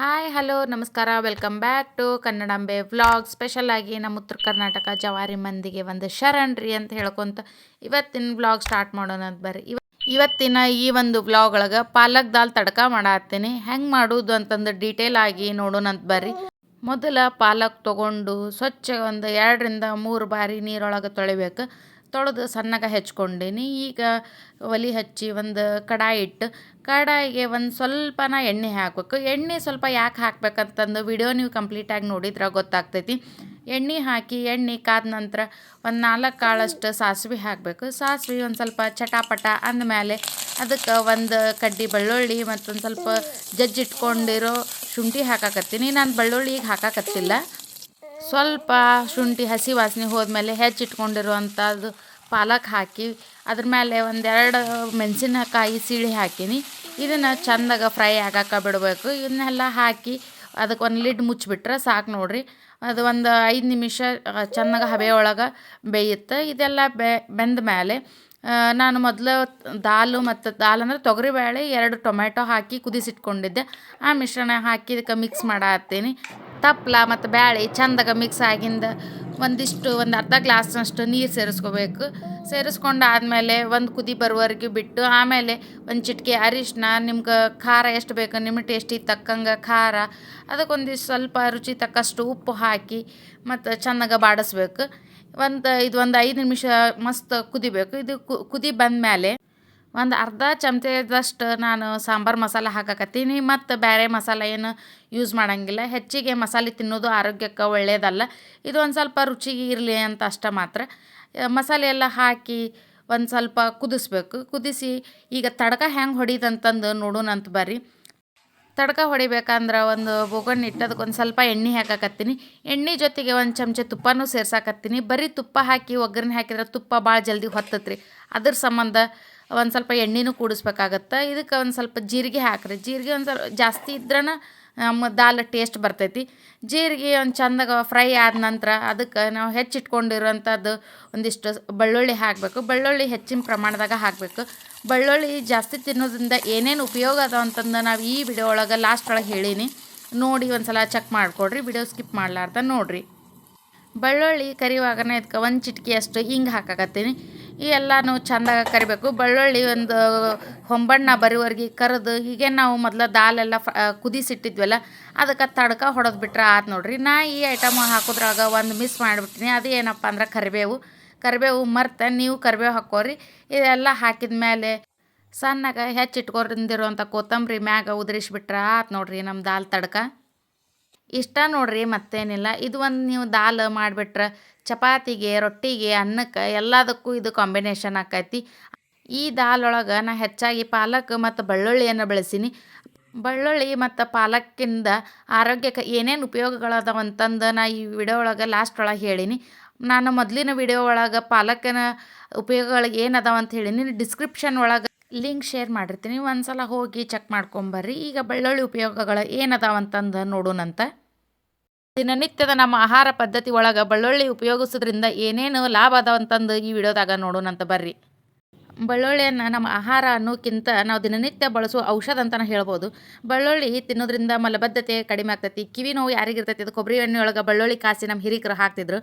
Hi, hello, ನಮಸ್ಕಾರ. Welcome back to Kannadambe vlog. ಸ್ಪೆಷಲಾಗಿ ನಮ್ಮ ಉತ್ತರ ಕರ್ನಾಟಕ ಜವಾರಿ ಮಂದಿಗೆ ಒಂದು ಶರಣ್ರಿ ಅಂತ ಹೇಳ್ಕೊಂತ ಇವತ್ತಿನ ವ್ಲಾಗ್ ಸ್ಟಾರ್ಟ್ ಮಾಡೋಣ ಅಂತ ಬರ್ರಿ. ಇವ ಇವತ್ತಿನ ಈ ಒಂದು ವ್ಲಾಗ್ ಒಳಗೆ ಪಾಲಕ್ ದಾಲ್ ತಡ್ಕ ಮಾಡತ್ತೀನಿ. ಹೆಂಗೆ ಮಾಡೋದು ಅಂತಂದು ಡೀಟೇಲ್ ಆಗಿ ನೋಡೋಣ ಅಂತ ಬರ್ರಿ. ಮೊದಲ ಪಾಲಕ್ ತಗೊಂಡು ಸ್ವಚ್ಛ ಒಂದು ಎರಡರಿಂದ ಮೂರು ಬಾರಿ ನೀರೊಳಗೆ ತೊಳಿಬೇಕು. ತೊಳೆದು ಸಣ್ಣಗೆ ಹೆಚ್ಕೊಂಡೀನಿ. ಈಗ ಒಲೆ ಹಚ್ಚಿ ಒಂದು ಕಡಾಯಿ ಇಟ್ಟು ಕಡಾಯಿಗೆ ಒಂದು ಸ್ವಲ್ಪನ ಎಣ್ಣೆ ಹಾಕಬೇಕು. ಎಣ್ಣೆ ಸ್ವಲ್ಪ ಯಾಕೆ ಹಾಕ್ಬೇಕಂತಂದು ವಿಡಿಯೋ ನೀವು ಕಂಪ್ಲೀಟಾಗಿ ನೋಡಿದ್ರೆ ಗೊತ್ತಾಗ್ತೈತಿ. ಎಣ್ಣೆ ಹಾಕಿ ಎಣ್ಣೆ ಕಾದ ನಂತರ ಒಂದು ನಾಲ್ಕು ಕಾಳಷ್ಟು ಸಾಸಿವೆ ಹಾಕಬೇಕು. ಸಾಸಿವೆ ಒಂದು ಸ್ವಲ್ಪ ಚಟಾಪಟ ಅಂದಮೇಲೆ ಅದಕ್ಕೆ ಒಂದು ಕಡ್ಡಿ ಬೆಳ್ಳುಳ್ಳಿ ಮತ್ತೊಂದು ಸ್ವಲ್ಪ ಜಜ್ಜಿಟ್ಕೊಂಡಿರೋ ಶುಂಠಿ ಹಾಕಾಕತ್ತೀನಿ. ನಾನು ಬೆಳ್ಳುಳ್ಳಿ ಈಗ ಹಾಕಾಕತ್ತಿಲ್ಲ. ಸ್ವಲ್ಪ ಶುಂಠಿ ಹಸಿ ವಾಸನೆ ಹೋದ್ಮೇಲೆ ಹೆಚ್ಚಿಟ್ಕೊಂಡಿರುವಂಥದ್ದು ಪಾಲಕ್ ಹಾಕಿ, ಅದ್ರ ಮೇಲೆ ಒಂದೆರಡು ಮೆಣಸಿನಕಾಯಿ ಸೀಳಿ ಹಾಕೀನಿ. ಇದನ್ನು ಚೆಂದಾಗ ಫ್ರೈ ಆಗಕ್ಕೆ ಬಿಡಬೇಕು. ಇದನ್ನೆಲ್ಲ ಹಾಕಿ ಅದಕ್ಕೆ ಒಂದು ಲಿಡ್ ಮುಚ್ಚಿಬಿಟ್ರೆ ಸಾಕು ನೋಡಿರಿ. ಅದು ಒಂದು ಐದು ನಿಮಿಷ ಚೆನ್ನಾಗಿ ಹಬೆ ಒಳಗೆ ಬೇಯುತ್ತೆ. ಇದೆಲ್ಲ ಬೆಂದ ಮೇಲೆ ನಾನು ಮೊದಲು ದಾಲು ಮತ್ತು ದಾಲ್ ಅಂದರೆ ತೊಗರಿಬೇಳೆ, ಎರಡು ಟೊಮೆಟೊ ಹಾಕಿ ಕುದಿಸಿಟ್ಕೊಂಡಿದ್ದೆ. ಆ ಮಿಶ್ರಣ ಹಾಕಿ ಇದಕ್ಕೆ ಮಿಕ್ಸ್ ಮಾಡತ್ತೀನಿ ತಪ್ಪಲ ಮತ್ತು ಬ್ಯಾಳೆ ಚಂದಾಗ ಮಿಕ್ಸ್ ಆಗಿಂದ ಒಂದಿಷ್ಟು, ಒಂದು ಅರ್ಧ ಗ್ಲಾಸ್ನಷ್ಟು ನೀರು ಸೇರಿಸ್ಕೋಬೇಕು. ಸೇರಿಸ್ಕೊಂಡು ಆದಮೇಲೆ ಒಂದು ಕುದಿ ಬರುವವರೆಗೆ ಬಿಟ್ಟು ಆಮೇಲೆ ಒಂದು ಚಿಟಿಕೆ ಅರಿಶಿನ ನಿಮ್ಗೆ ಖಾರ ಎಷ್ಟು ಬೇಕು ನಿಮ್ಮ ಟೇಸ್ಟಿಗೆ ತಕ್ಕಂಗೆ ಖಾರ ಅದಕ್ಕೊಂದಿಷ್ಟು ಸ್ವಲ್ಪ ರುಚಿ ತಕ್ಕಷ್ಟು ಉಪ್ಪು ಹಾಕಿ ಮತ್ತು ಚೆನ್ನಾಗಿ ಬಾಡಿಸ್ಬೇಕು. ಒಂದು, ಇದು ಒಂದು ಐದು ನಿಮಿಷ ಮಸ್ತ್ ಕುದಿಬೇಕು. ಇದು ಕುದಿ ಬಂದಮೇಲೆ ಒಂದು ಅರ್ಧ ಚಮಚದಷ್ಟು ನಾನು ಸಾಂಬಾರು ಮಸಾಲ ಹಾಕಕತ್ತೀನಿ. ಮತ್ತು ಬೇರೆ ಮಸಾಲ ಏನು ಯೂಸ್ ಮಾಡೋಂಗಿಲ್ಲ. ಹೆಚ್ಚಿಗೆ ಮಸಾಲೆ ತಿನ್ನೋದು ಆರೋಗ್ಯಕ್ಕೆ ಒಳ್ಳೆಯದಲ್ಲ ಇದು ಒಂದು ಸ್ವಲ್ಪ ರುಚಿಗೆ ಇರಲಿ ಅಂತ ಅಷ್ಟೇ ಮಾತ್ರ. ಮಸಾಲೆ ಎಲ್ಲ ಹಾಕಿ ಒಂದು ಸ್ವಲ್ಪ ಕುದಿಸ್ಬೇಕು. ಕುದಿಸಿ ಈಗ ತಡ್ಕ ಹೆಂಗೆ ನೋಡೋಣ ನೋಡೋಣಂತ ಬರ್ರಿ. ತಡ್ಕ ಹೊಡಿಬೇಕಂದ್ರೆ ಒಂದು ಬೊಗಣ್ ಇಟ್ಟು ಅದಕ್ಕೆ ಒಂದು ಸ್ವಲ್ಪ ಎಣ್ಣೆ ಹಾಕಕತ್ತೀನಿ. ಎಣ್ಣೆ ಜೊತೆಗೆ ಒಂದು ಚಮಚ ತುಪ್ಪನೂ ಸೇರ್ಸಾಕತ್ತೀನಿ. ಬರೀ ತುಪ್ಪ ಹಾಕಿ ಒಗ್ಗರಣೆ ಹಾಕಿದ್ರೆ ತುಪ್ಪ ಭಾಳ ಜಲ್ದಿ ಹೊತ್ತತ್ರಿ. ಅದ್ರ ಸಂಬಂಧ ಒಂದು ಸ್ವಲ್ಪ ಎಣ್ಣೆನೂ ಕೂಡಿಸ್ಬೇಕಾಗತ್ತೆ. ಇದಕ್ಕೆ ಒಂದು ಸ್ವಲ್ಪ ಜೀರಿಗೆ ಹಾಕ್ರಿ. ಜೀರಿಗೆ ಒಂದು ಸ್ವಲ್ಪ ಜಾಸ್ತಿ ಇದ್ರನ, ನಮ್ಮ ದಾಲ್ ಟೇಸ್ಟ್ ಬರ್ತೈತಿ. ಜೀರಿಗೆ ಒಂದು ಚಂದಾಗ ಫ್ರೈ ಆದ ನಂತರ ಅದಕ್ಕೆ ನಾವು ಹೆಚ್ಚಿಟ್ಕೊಂಡಿರೋಂಥದ್ದು ಒಂದಿಷ್ಟು ಬೆಳ್ಳುಳ್ಳಿ ಹಾಕಬೇಕು. ಬೆಳ್ಳುಳ್ಳಿ ಹೆಚ್ಚಿನ ಪ್ರಮಾಣದಾಗ ಹಾಕಬೇಕು. ಬೆಳ್ಳುಳ್ಳಿ ಜಾಸ್ತಿ ತಿನ್ನೋದ್ರಿಂದ ಏನೇನು ಉಪಯೋಗ ಅದಾವ ಅಂತಂದು ನಾವು ಈ ವಿಡಿಯೋ ಒಳಗೆ ಲಾಸ್ಟ್ ಒಳಗೆ ಹೇಳೀನಿ. ನೋಡಿ ಒಂದು ಸಲ ಚೆಕ್ ಮಾಡಿಕೊಡ್ರಿ. ವಿಡಿಯೋ ಸ್ಕಿಪ್ ಮಾಡಲಾರ್ದ ನೋಡಿರಿ. ಬೆಳ್ಳುಳ್ಳಿ ಕರಿವಾಗನೇ ಇದಕ್ಕೆ ಒಂದು ಚಿಟಿಕೆಯಷ್ಟು ಹಿಂಗೆ ಹಾಕಾಕತ್ತೀನಿ. ಈ ಎಲ್ಲನೂ ಚೆಂದಾಗ ಕರಿಬೇಕು. ಬೆಳ್ಳುಳ್ಳಿ ಒಂದು ಹೊಂಬಣ್ಣ ಬರುವವರೆಗೆ ಕರೆದು, ಹೀಗೆ ನಾವು ಮೊದಲು ದಾಲೆಲ್ಲ ಫ ಕುದಿಸಿಟ್ಟಿದ್ವಲ್ಲ, ಅದಕ್ಕೆ ತಡ್ಕ ಹೊಡೆದು ಬಿಟ್ರೆ ಆತು ನೋಡ್ರಿ. ನಾ ಈ ಐಟಮ್ ಹಾಕೋದ್ರಾಗ ಒಂದು ಮಿಸ್ ಮಾಡಿಬಿಟ್ಟಿನಿ ಅದು ಏನಪ್ಪ ಅಂದ್ರೆ ಕರಿಬೇವು. ಕರಿಬೇವು ಮರ್ತ, ನೀವು ಕರಿಬೇವು ಹಾಕೋರಿ ಇದೆಲ್ಲ ಹಾಕಿದ ಮೇಲೆ ಸಣ್ಣಗೆ ಹೆಚ್ಚಿಟ್ಕೊಂಡಿರುವಂಥ ಕೊತ್ತಂಬರಿ ಮ್ಯಾಗ ಉದುರಿಸ್ಬಿಟ್ರೆ ಆತು ನೋಡ್ರಿ ನಮ್ಮ ದಾಲ್ ತಡ್ಕ. ಇಷ್ಟ ನೋಡ್ರಿ ಮತ್ತೇನಿಲ್ಲ. ಇದು ಒಂದು ನೀವು ದಾಲ್ ಮಾಡಿಬಿಟ್ರೆ ಚಪಾತಿಗೆ, ರೊಟ್ಟಿಗೆ, ಅನ್ನಕ್ಕೆ ಎಲ್ಲದಕ್ಕೂ ಇದು ಕಾಂಬಿನೇಷನ್ ಆಕೈತಿ. ಈ ದಾಲ್ ಒಳಗೆ ನಾ ಹೆಚ್ಚಾಗಿ ಪಾಲಕ್ ಮತ್ತು ಬೆಳ್ಳುಳ್ಳಿಯನ್ನು ಬೆಳೆಸೀನಿ. ಬೆಳ್ಳುಳ್ಳಿ ಮತ್ತು ಪಾಲಕ್ಕಿಂದ ಆರೋಗ್ಯಕ್ಕೆ ಏನೇನು ಉಪಯೋಗಗಳದಾವ ಅಂತಂದು ನಾ ಈ ವಿಡಿಯೋ ಒಳಗೆ ಲಾಸ್ಟ್ ಒಳಗೆ ಹೇಳೀನಿ. ನಾನು ಮೊದಲಿನ ವಿಡಿಯೋ ಒಳಗೆ ಪಾಲಕ್ಕಿನ ಉಪಯೋಗಗಳು ಏನದಾವ ಅಂತ ಹೇಳೀನಿ. ಡಿಸ್ಕ್ರಿಪ್ಷನ್ ಒಳಗೆ ಲಿಂಕ್ ಶೇರ್ ಮಾಡಿರ್ತೀನಿ. ಒಂದು ಸಲ ಹೋಗಿ ಚೆಕ್ ಮಾಡ್ಕೊಂಬರ್ರಿ ಈಗ ಬೆಳ್ಳುಳ್ಳಿ ಉಪಯೋಗಗಳು ಏನದಾವ ಅಂತಂದು ನೋಡೋಣಂತ. ದಿನನಿತ್ಯದ ನಮ್ಮ ಆಹಾರ ಪದ್ಧತಿ ಒಳಗೆ ಬೆಳ್ಳುಳ್ಳಿ ಉಪಯೋಗಿಸೋದ್ರಿಂದ ಏನೇನು ಲಾಭ ಅದಾವ ಅಂತಂದು ಈ ವಿಡಿಯೋದಾಗ ನೋಡೋಣಂತ ಬರ್ರಿ. ಬೆಳ್ಳುಳ್ಳಿಯನ್ನು ನಮ್ಮ ಆಹಾರ ಅನ್ನೋಕ್ಕಿಂತ ನಾವು ದಿನನಿತ್ಯ ಬಳಸುವ ಔಷಧ ಅಂತಲೇ ಹೇಳ್ಬೋದು. ಬೆಳ್ಳುಳ್ಳಿ ತಿನ್ನೋದ್ರಿಂದ ಮಲಬದ್ಧತೆ ಕಡಿಮೆ ಆಗ್ತೈತಿ. ಕಿವಿ ನೋವು ಯಾರಿಗಿರ್ತೈತಿ ಅದು ಕೊಬ್ಬರಿ ಎಣ್ಣೆಯೊಳಗೆ ಬೆಳ್ಳುಳ್ಳಿ ಕಾಸಿ ನಮ್ಮ ಹಿರಿಕರು ಹಾಕ್ತಿದ್ರು.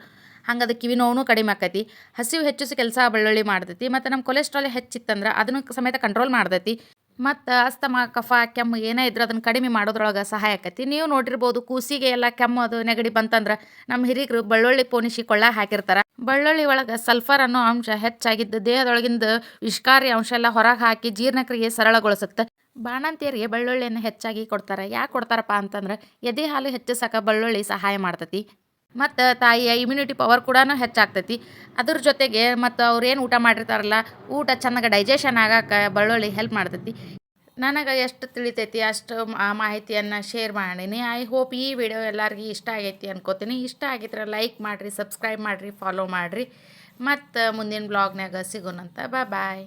ಹಂಗೆ ಅದು ಕಿವಿ ನೋವು ಕಡಿಮೆ ಆಕೈತಿ ಹಸಿವು ಹೆಚ್ಚಿಸಿ ಕೆಲಸ ಬೆಳ್ಳುಳ್ಳಿ ಮಾಡ್ತೈತಿ. ಮತ್ತು ನಮ್ಮ ಕೊಲೆಸ್ಟ್ರಾಲ್ ಹೆಚ್ಚಿತ್ತಂದ್ರೆ ಅದನ್ನು ಸಮೇತ ಕಂಟ್ರೋಲ್ ಮಾಡ್ತೈತಿ. ಮತ್ತು ಅಸ್ತಮ, ಕಫ, ಕೆಮ್ಮು ಏನೇ ಇದ್ರೆ ಅದನ್ನು ಕಡಿಮೆ ಮಾಡೋದ್ರೊಳಗೆ ಸಹಾಯ ಆಕತಿ. ನೀವು ನೋಡಿರ್ಬೋದು ಕೂಸಿಗೆ ಎಲ್ಲ ಕೆಮ್ಮು ಅದು ನೆಗಡಿ ಬಂತಂದ್ರೆ ನಮ್ಮ ಹಿರಿಯರು ಬಳ್ಳೊಳ್ಳಿ ಪೋಣಿಸಿ ಕೊಳ್ಳ ಹಾಕಿರ್ತಾರೆ. ಬೆಳ್ಳುಳ್ಳಿ ಒಳಗೆ ಸಲ್ಫರ್ ಅನ್ನೋ ಅಂಶ ಹೆಚ್ಚಾಗಿದ್ದು ದೇಹದೊಳಗಿಂದ ವಿಷಕಾರಿ ಅಂಶ ಎಲ್ಲ ಹೊರಗೆ ಹಾಕಿ ಜೀರ್ಣಕ್ರಿಯೆ ಸರಳಗೊಳಿಸುತ್ತೆ. ಬಾಣಂತಿಯರಿಗೆ ಬೆಳ್ಳುಳ್ಳಿಯನ್ನು ಹೆಚ್ಚಾಗಿ ಕೊಡ್ತಾರೆ. ಯಾಕೆ ಕೊಡ್ತಾರಪ್ಪ ಅಂತಂದ್ರೆ ಎದೆ ಹಾಲು ಹೆಚ್ಚಿಸಕ್ಕೆ ಬಳ್ಳೊಳ್ಳಿ ಸಹಾಯ ಮಾಡ್ತೈತಿ. ಮತ್ತು ತಾಯಿಯ ಇಮ್ಯುನಿಟಿ ಪವರ್ ಕೂಡ ಹೆಚ್ಚಾಗ್ತೈತಿ. ಅದ್ರ ಜೊತೆಗೆ ಮತ್ತು ಅವ್ರು ಏನು ಊಟ ಮಾಡಿರ್ತಾರಲ್ಲ, ಊಟ ಚೆನ್ನಾಗಿ ಡೈಜೆಷನ್ ಆಗಕ್ಕೆ ಬೆಳ್ಳುಳ್ಳಿ ಹೆಲ್ಪ್ ಮಾಡ್ತೈತಿ. ನನಗೆ ಎಷ್ಟು ತಿಳಿತೈತಿ, ಅಷ್ಟು ಮಾಹಿತಿಯನ್ನು ಶೇರ್ ಮಾಡೀನಿ. ಐ ಹೋಪ್ ಈ ವಿಡಿಯೋ ಎಲ್ಲರಿಗೂ ಇಷ್ಟ ಆಗೈತಿ ಅನ್ಕೋತೀನಿ. ಇಷ್ಟ ಆಗಿದ್ರೆ ಲೈಕ್ ಮಾಡಿರಿ ಸಬ್ಸ್ಕ್ರೈಬ್ ಮಾಡಿರಿ ಫಾಲೋ ಮಾಡಿರಿ. ಮತ್ತು, ಮುಂದಿನ ಬ್ಲಾಗ್ನಾಗ ಸಿಗೋಣಂತ. ಬಾಯ್ ಬಾಯ್